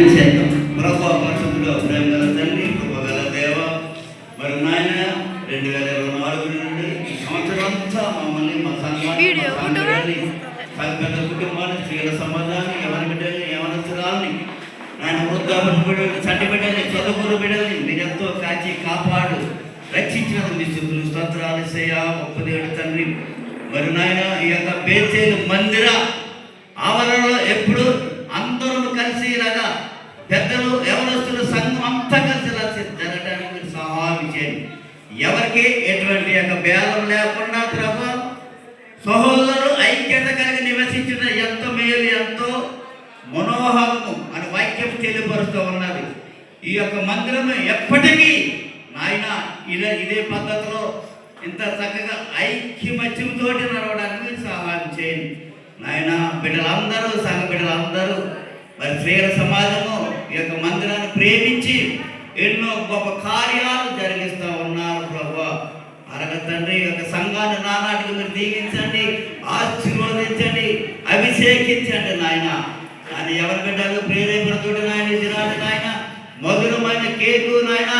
ప్రార్థన చేద్దాం ప్రభు పరిశుద్ధుడు ప్రేమ గల తండ్రి కృప గల దేవ మరి నాయన రెండు వేల ఇరవై నాలుగు నుండి ఈ సంవత్సరం అంతా మమ్మల్ని మా సంఘాన్ని పెద్ద కుటుంబాన్ని స్త్రీల సమాజాన్ని యవన బిడ్డల్ని యవనస్తురాల్ని ఆయన వృద్ధాపన బిడ్డల్ని చంటి బిడ్డల్ని చదువుకున్న బిడ్డల్ని మీరెంతో కాచి కాపాడు రక్షించిన మీ స్థుతులు స్తోత్రాలు సేయ గొప్ప దేవుడు తండ్రి. మరి నాయన ఈ యొక్క బేచేలు మందిర ఆవరణలో ఎప్పుడు అందరూ కలిసి ఇలాగా పెద్దలు ఎవరొస్తున్న సంఘం అంతా కలిసి ఇలా జరగడానికి మీరు సహాయం చేయండి. ఎవరికి ఎటువంటి యొక్క భేదం లేకుండా ప్రభు సహోదరులు ఐక్యత కలిగి నివసించిన ఎంత మేలు ఎంతో మనోహరము అని వాక్యం తెలియపరుస్తూ ఉన్నది. ఈ యొక్క మందిరం ఎప్పటికీ నాయన ఇదే ఇదే పద్ధతిలో ఇంత చక్కగా ఐక్యమత్యంతో నడవడానికి మీరు సహాయం చేయండి. నాయన బిడ్డలందరూ సంఘ బిడ్డలందరూ మరి స్త్రీల సమాజము ఈ యొక్క మందిరాన్ని ప్రేమించి ఎన్నో గొప్ప కార్యాలు జరిగిస్తూ ఉన్నారు ప్రభు. అరగ తండ్రి ఈ యొక్క సంఘాన్ని నానాటికి మీరు దీవించండి ఆశీర్వదించండి అభిషేకించండి నాయన. అని ఎవరి బిడ్డలు ప్రేరేపడుతుంటే నాయన ఈ నాయన మధురమైన కేకు నాయన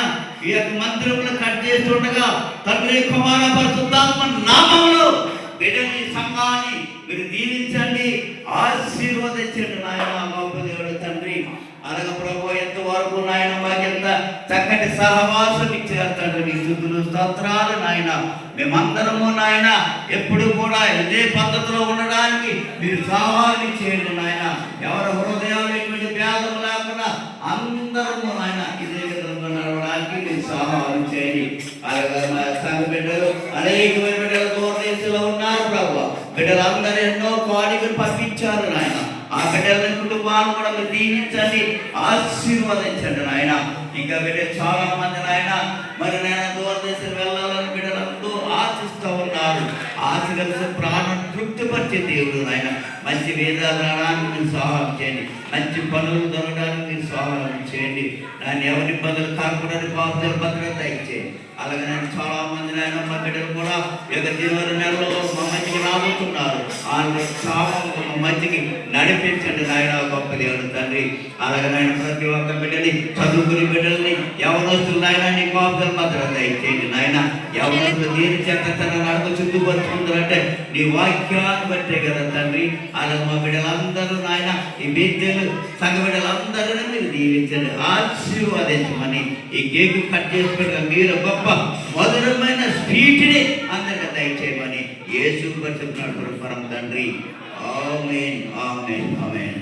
ఈ యొక్క మందిరంలో కట్ చేస్తుండగా తండ్రి కుమార పరిశుద్ధాత్మ నామంలో సహవాసం ఇచ్చేస్తాడు నీ మీ స్థుతులు స్తోత్రాలు నాయన. మేమందరము నాయన ఎప్పుడు కూడా ఇదే పద్ధతిలో ఉండడానికి మీరు సహవాసం ఇచ్చేయండి నాయన. ఎవరి హృదయాలు ఎటువంటి భేదం లేకుండా అందరము నాయన ఇదే విధంగా నడవడానికి మీరు సహవాసం చేయండి. అలాగే మా సంఘ బిడ్డలు అనేకమైన బిడ్డలు దూరదేశంలో ఉన్నారు ప్రభు. బిడ్డలందరూ ఎన్నో కాడికలు పంపించారు నాయన. ఆ బిడ్డల కుటుంబాన్ని కూడా మీరు దీవించండి ఆశీర్వదించండి నాయన. ఇంకా బిడ్డలు చాలా మంది నాయన మరి నేను దూరదేశం వెళ్ళాలని బిడ్డలందరూ ఆశిస్తూ ఉన్నారు. ఆశ కలిసి ప్రాణం తృప్తిపరిచే దేవుడు నాయన. మంచి వేదాలు రావడానికి మీరు సహాయం చేయండి. మంచి పనులు దొరకడానికి మీరు సహాయం చేయండి. దాన్ని ఎవరి ఇబ్బందులు కాకుండా బాధ్యత భద్రత ఇచ్చేయండి అలాగే నేను చాలా మంది నాయన మా బిడ్డలు కూడా యొక్క జనవరి నెలలో మా మంచికి రాబోతున్నారు. వాళ్ళు చాలా మా మధ్యకి నడిపించండి నాయన గొప్ప దేవుడు తండ్రి. అలాగే నాయన ప్రతి ఒక్క బిడ్డని చదువుకుని బిడ్డల్ని ఎవరొస్తున్న నాయన నీ బాధ్యత భద్రత ఇచ్చేయండి నాయన. ఎవరు దేని చేత తన నడక చుట్టుపరుచుకుంటారంటే నీ వాక్యాన్ని బట్టే కదా తండ్రి. అలాగే మా బిడ్డలందరూ నాయన ఈ బిడ్డలు సంఘ బిడ్డలందరూ మీరు దీవించండి. ఆశీర్వాదించమని ఈ కేక్ కట్ చేసి మీరు గొప్ప మధురమైన స్వీట్ని అందరికీ దయచేయమని యేసు పరిచెప్తున్నాడు పరం తండ్రి. Amen amen amen.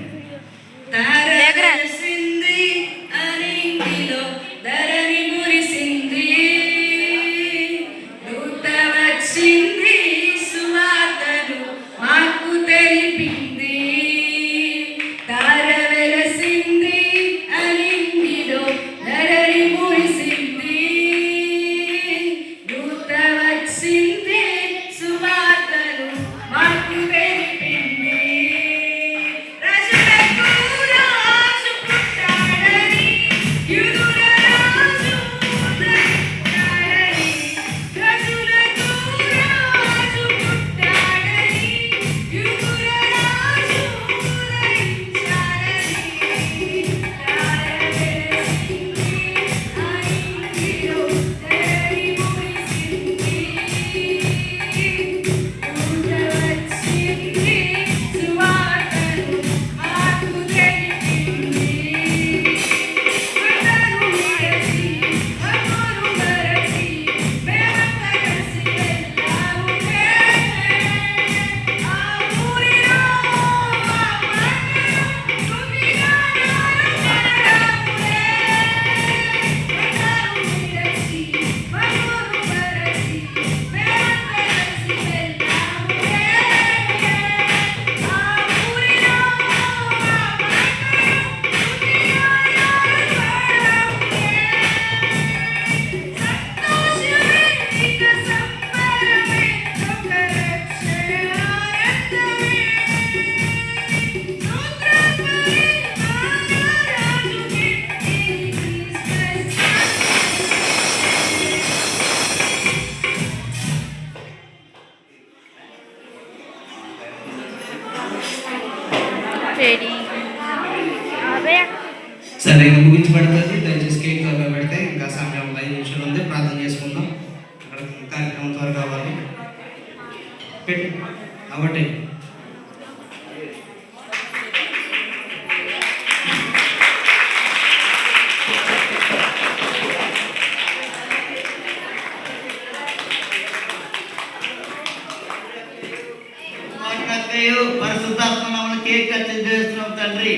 రెడీ సరే ఇంకా ముగించబడుతుంది దయచేసి కేక్ త్వరగా పెడితే ఇంకా సమయం ఐదు నిమిషాలు ఉంది. ప్రార్థన చేసుకుందాం. అక్కడ కార్యక్రమం త్వరగా అవ్వాలి. పెట్టు. అవ్వటే వాటికక్కయు పరిశుద్ధాత్మ నామమున కేక్ చేస్తున్నాం తండ్రి.